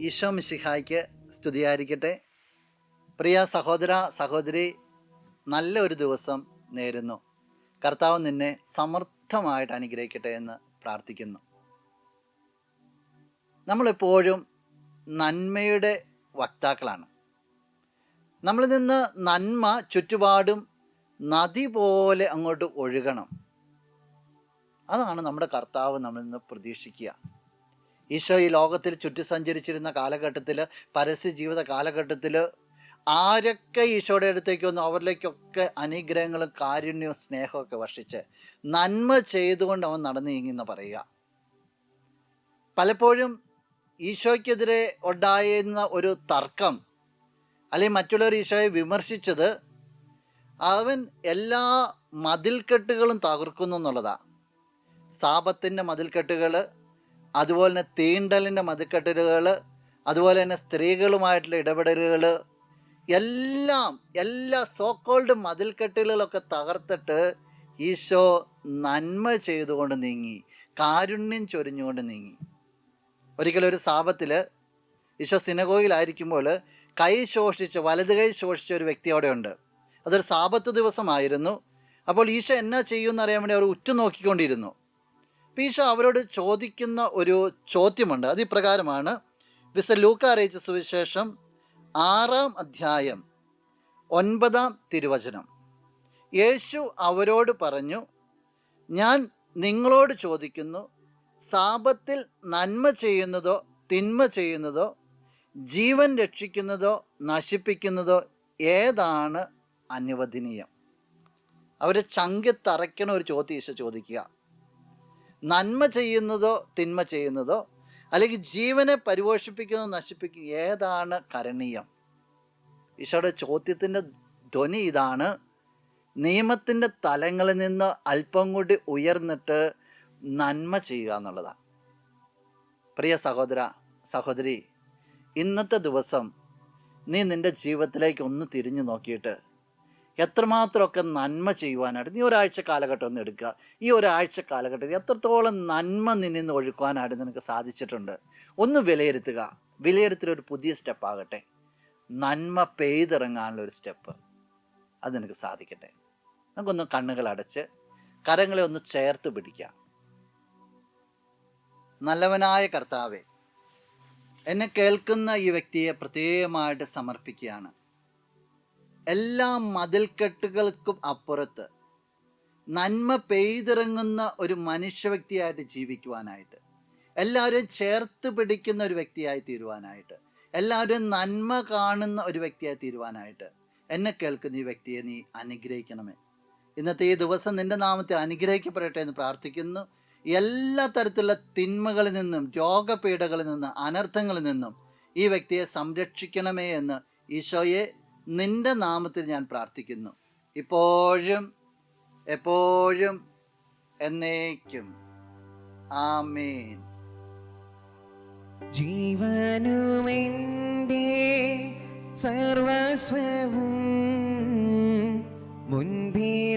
ഈശോ മിശിഹായ്ക്ക് സ്തുതിയായിരിക്കട്ടെ. പ്രിയ സഹോദര സഹോദരി നല്ല ഒരു ദിവസം നേരുന്നു. കർത്താവ് നിന്നെ സമർത്ഥമായിട്ട് അനുഗ്രഹിക്കട്ടെ എന്ന് പ്രാർത്ഥിക്കുന്നു. നമ്മളെപ്പോഴും നന്മയുടെ വക്താക്കളാണ്. നമ്മളിൽ നിന്ന് നന്മ ചുറ്റുപാടും നദി പോലെ അങ്ങോട്ട് ഒഴുകണം. അതാണ് നമ്മുടെ കർത്താവ് നമ്മളിൽ നിന്ന് പ്രതീക്ഷിക്കുക. ഈശോ ഈ ലോകത്തിൽ ചുറ്റി സഞ്ചരിച്ചിരുന്ന കാലഘട്ടത്തിൽ പരസ്യ ജീവിത കാലഘട്ടത്തിൽ ആരൊക്കെ ഈശോയുടെ അടുത്തേക്ക് വന്നു അവരിലേക്കൊക്കെ അനുഗ്രഹങ്ങളും കാരുണ്യവും സ്നേഹമൊക്കെ വർഷിച്ച് നന്മ ചെയ്തുകൊണ്ട് അവൻ നടന്നു നീങ്ങിന്ന് പറയുക. പലപ്പോഴും ഈശോയ്ക്കെതിരെ ഉണ്ടായിരുന്ന ഒരു തർക്കം അല്ലെങ്കിൽ മറ്റുള്ളവർ ഈശോയെ വിമർശിച്ചത് അവൻ എല്ലാ മതിൽക്കെട്ടുകളും തകർക്കുന്നു എന്നുള്ളതാണ് സാപത്തിന്റെ മതിൽക്കെട്ടുകൾ അതുപോലെ തന്നെ തീണ്ടലിന്റെ മതിക്കെട്ടലുകൾ അതുപോലെ തന്നെ സ്ത്രീകളുമായിട്ടുള്ള ഇടപെടലുകൾ എല്ലാം എല്ലാ സോക്കോൾഡ് മതിൽക്കെട്ടുകളൊക്കെ തകർത്തിട്ട് ഈശോ നന്മ ചെയ്തുകൊണ്ട് നീങ്ങി കാരുണ്യം ചൊരിഞ്ഞുകൊണ്ട് നീങ്ങി. ഒരിക്കലും ഒരു സാപത്തിൽ ഈശോ സിനഗോയിലായിരിക്കുമ്പോൾ കൈ ശോഷിച്ച് വലത് കൈ ശോഷിച്ച ഒരു വ്യക്തി അവിടെയുണ്ട്. അതൊരു സാപത്ത് ദിവസമായിരുന്നു. അപ്പോൾ ഈശോ എന്നാ ചെയ്യുമെന്നറിയാൻ വേണ്ടി അവർ ഉറ്റുനോക്കിക്കൊണ്ടിരുന്നു. ഈശോ അവരോട് ചോദിക്കുന്ന ഒരു ചോദ്യമുണ്ട്. അത് ഇപ്രകാരമാണ് വിസ ലൂക്ക അറിയിച്ച സുവിശേഷം ആറാം അധ്യായം ഒൻപതാം തിരുവചനം. യേശു അവരോട് പറഞ്ഞു ഞാൻ നിങ്ങളോട് ചോദിക്കുന്നു സാപത്തിൽ നന്മ ചെയ്യുന്നതോ തിന്മ ചെയ്യുന്നതോ ജീവൻ രക്ഷിക്കുന്നതോ നശിപ്പിക്കുന്നതോ ഏതാണ് അനുവദനീയം? അവർ ചങ്കത്തറയ്ക്കണ ഒരു ചോദ്യം ഈശോ ചോദിക്കുക. നന്മ ചെയ്യുന്നതോ തിന്മ ചെയ്യുന്നതോ അല്ലെങ്കിൽ ജീവനെ പരിപോഷിപ്പിക്കുന്നതോ നശിപ്പിക്കുക ഏതാണ് കരണീയം? ഈശോയുടെ ചോദ്യത്തിന്റെ ധ്വനി ഇതാണ്. നിയമത്തിന്റെ തലങ്ങളിൽ നിന്ന് അല്പം കൂടി ഉയർന്നിട്ട് നന്മ ചെയ്യുക എന്നുള്ളതാണ്. പ്രിയ സഹോദര സഹോദരി ഇന്നത്തെ ദിവസം നീ നിന്റെ ജീവിതത്തിലേക്ക് ഒന്ന് തിരിഞ്ഞു നോക്കിയിട്ട് എത്രമാത്രമൊക്കെ നന്മ ചെയ്യുവാനായിട്ട് നീ ഒരാഴ്ച കാലഘട്ടം ഒന്ന് എടുക്കുക. ഈ ഒരാഴ്ച കാലഘട്ടത്തിൽ എത്രത്തോളം നന്മ നിന്നിൽ നിന്ന് ഒഴുക്കുവാനായിട്ട് നിനക്ക് സാധിച്ചിട്ടുണ്ട്. ഒന്ന് വിലയിരുത്തുക. വിലയിരുത്തൽ ഒരു പുതിയ സ്റ്റെപ്പാകട്ടെ നന്മ പെയ്തിറങ്ങാനുള്ള ഒരു സ്റ്റെപ്പ് അത് നിനക്ക് സാധിക്കട്ടെ. നമുക്കൊന്ന് കണ്ണുകൾ അടച്ച് കരങ്ങളെ ഒന്ന് ചേർത്ത് പിടിക്കാം. നല്ലവനായ കർത്താവെ എന്നെ കേൾക്കുന്ന ഈ വ്യക്തിയെ പ്രത്യേകമായിട്ട് സമർപ്പിക്കുകയാണ്. എല്ലാ മതിൽക്കെട്ടുകൾക്കും അപ്പുറത്ത് നന്മ പെയ്തിറങ്ങുന്ന ഒരു മനുഷ്യ വ്യക്തിയായിട്ട് ജീവിക്കുവാനായിട്ട് എല്ലാവരും ചേർത്ത് പിടിക്കുന്ന ഒരു വ്യക്തിയായി തീരുവാനായിട്ട് എല്ലാവരും നന്മ കാണുന്ന ഒരു വ്യക്തിയായി തീരുവാനായിട്ട് എന്നെ കേൾക്കുന്ന ഈ വ്യക്തിയെ നീ അനുഗ്രഹിക്കണമേ. ഇന്നത്തെ ഈ ദിവസം നിന്റെ നാമത്തിൽ അനുഗ്രഹിക്കപ്പെടട്ടെ എന്ന് പ്രാർത്ഥിക്കുന്നു. എല്ലാ തരത്തിലുള്ള തിന്മകളിൽ നിന്നും രോഗപീഠകളിൽ നിന്നും അനർത്ഥങ്ങളിൽ നിന്നും ഈ വ്യക്തിയെ സംരക്ഷിക്കണമേ എന്ന് ഈശോയെ നിന്റെ നാമത്തിൽ ഞാൻ പ്രാർത്ഥിക്കുന്നു. ഇപ്പോഴും എപ്പോഴും എന്നേക്കും. ആമേൻ. ജീവനുമേ സർവസ്വവും മുൻപിലഴച്ച്